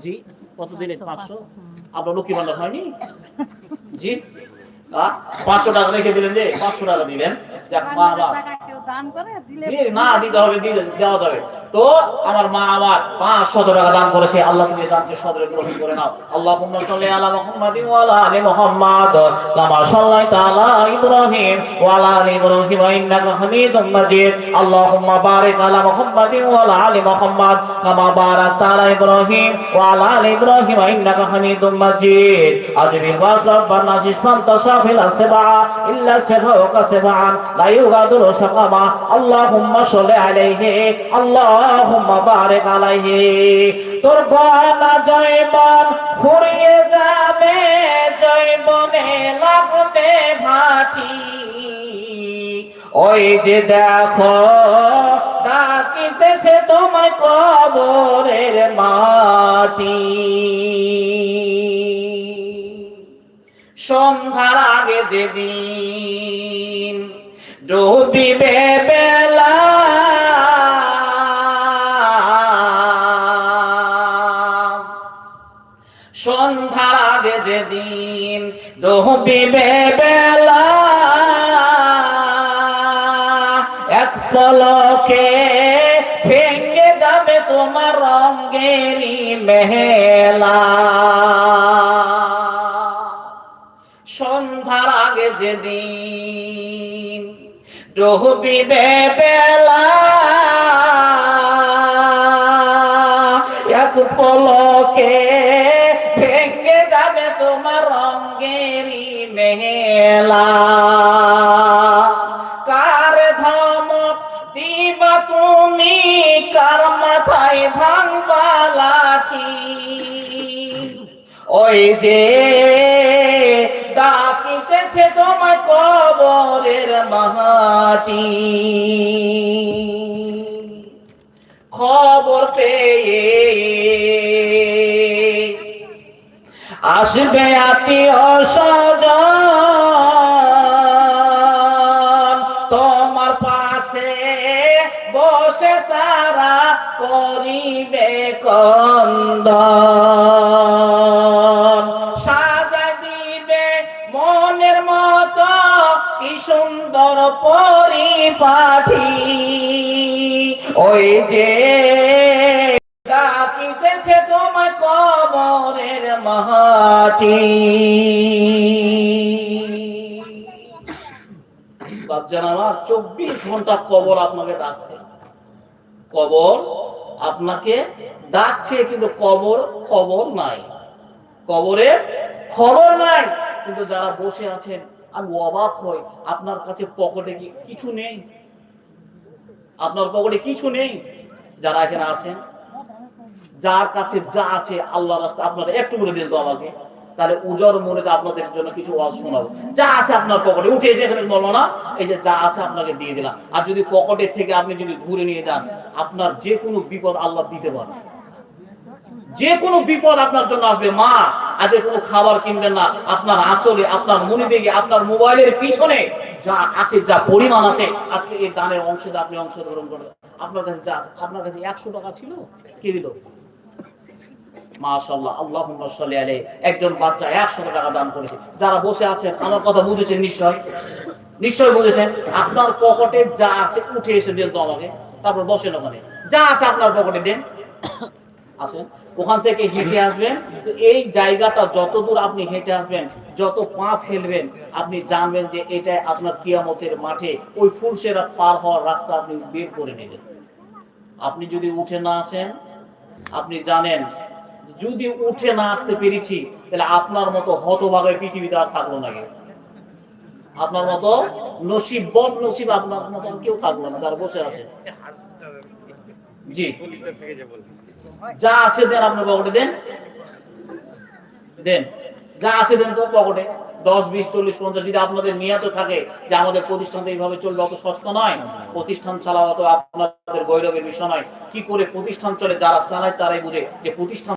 জি কত দিনে পাঁচশো? আপনার লক্ষ্মী ভান্ডার হয়নি? জি। পাঁচশো টাকা রেখে দিলেন যে পাঁচশো টাকা দিবেন যাক মা বাবা টাকা কেউ দান করে দিলে জি না দিতে হবে দেওয়া যাবে। তো আমার মা আমার পাঁচ শত টাকা দান করেছে আল্লাহ তুমি দানকে সদরে গ্রহণ করে নাও। আল্লাহ সাল্লি আলা মুহাম্মাদিন ওয়া আলা আলি মুহাম্মাদ কামা সাল্লাইতা আলা ইব্রাহিম ওয়া আলা আলি ইব্রাহিম ইন্নাকা হামিদুম মাজিদ। আল্লাহুম্মা বারিক আলা মুহাম্মাদিন ওয়া আলা আলি মুহাম্মাদ কামা বারাকতা আলা ইব্রাহিম ওয়া আলা আলি ইব্রাহিম ইন্নাকা হামিদুম মাজিদ। আজমির ওয়াসলাম বান্নাসিস ফান্তাসাফিল আসবা ইল্লা সাফাউকা সাবআন লা ইউগাদিরু সাকামা আল্লাহুম্মা সাল্লি আলাইহি, আল্লাহুম্মা বারিক আলাইহি। তোর গলা জয়বন, ফুরিয়ে যাবে, জয়বনে লাগবে ভাটি ওই যে দেখো, ডাকিতেছে তোমায় কবরের মাটি। সন্ধ্যার আগে যেদিন ডুবিবে বেলা সন্ধ্যার আগে যেদিন ডুবিবে বেলা এক পলকে ভেঙে যাবে তোমার রঙ্গেরি মেহেলা সন্ধ্যার আগে যেদিন ডুবিবে বেলা এক পলকে ভেঙে যাবে তোমার রঙ্গেরি মেলা। কার ধমক দিবা তুমি, কার মাথায় ভাঙবা লাঠি? ওই যে ডাকিতেছে তোমার কবরের মাটি। খবর পেয়ে আসবে আত্মীয় স্বজন। তোমার পাশে বসে তারা করিবে কন্দন। কি সুন্দর পরিপাঠি। ওই যে ডাকিতেছে তোমার কবরের মাটি। বাচ্চারা আমার চব্বিশ ঘণ্টা কবর আপনাকে ডাকছে। কবর আপনাকে ডাকছে, কিন্তু কবর খবর নাই। কবরে খবর নাই, কিন্তু যারা বসে আছেন আমি অবাক হই, আপনার কাছে পকেটে কি কিছু নেই? আপনার পকেটে কিছু নেই? যারা এখানে আছেন, যার কাছে যা আছে আল্লাহ রাস্তা আপনারা একটু করে দিন তো আমাকে। তাহলে উজর মনে আপনাদের জন্য কিছু ওয়াজ শোনাবো। যা আছে আপনার পকেটে, উঠে এসে এখানে বলব না এই যে যা আছে আপনাকে দিয়ে দিলাম। আর যদি পকেটে থেকে আপনি যদি ঘুরে নিয়ে যান, আপনার যে কোনো বিপদ আল্লাহ দিতে পারে যে কোনো বিপদ আপনার জন্য আসবে, মা, আজকে কোনো খাবার কিনবেন না। আপনার আঁচলে, আপনার মনে বেগে আপনার মোবাইলের পিছনে যা আছে, যা পরিমাণ আছে, আজকে এই দানের অংশে আপনি অংশগ্রহণ করবেন। আপনার কাছে যা আপনার কাছে একশো টাকা ছিল, কে দিল? সাল্লি আলাইহি। একজন বাচ্চা 100 টাকা দান করেছে। যারা বসে আছেন, আমার কথা বুঝেছেন নিশ্চয়? নিশ্চয় বুঝেছেন? আপনার পকেটে যা আছে, উঠে এসে দেন তো আমাকে। তারপর বসেন ওখানে। যা আছে আপনার পকেটে দেন। আসেন, ওখান থেকে হেঁটে আসবেন। তো এই জায়গাটা যত দূর আপনি হেঁটে আসবেন, যত পা ফেলবেন, আপনি জানবেন যে এটা আপনার কিয়ামতের মাঠে ওই ফুলসেরা পার হওয়ার রাস্তা আপনি বের করে নেবেন। আপনি যদি উঠে না আসেন, আপনি জানেন, যদি উঠে না আসতে পেরেছি, তাহলে আপনার মতো হতভাগে পৃথিবীতে আর থাকল না আপনার মতো নসিব বদ নসিব আপনার মতো কেউ থাকল না, যারা বসে আছে। জি। যা আছে দেন আপনার পকেটে দেন। দেন। যা আছে দেন তো পকেটে দশ বিশ চল্লিশ পঞ্চাশ যদি আপনাদের নিয়ত থাকে যে আমাদের প্রতিষ্ঠান এইভাবে চলবে অত সস্তা নয় প্রতিষ্ঠান ছাড়া অত আপনাদের গৌরবের বিষয় নয়। কি করে প্রতিষ্ঠান চলে যারা চালায় তারাই বুঝে যে প্রতিষ্ঠান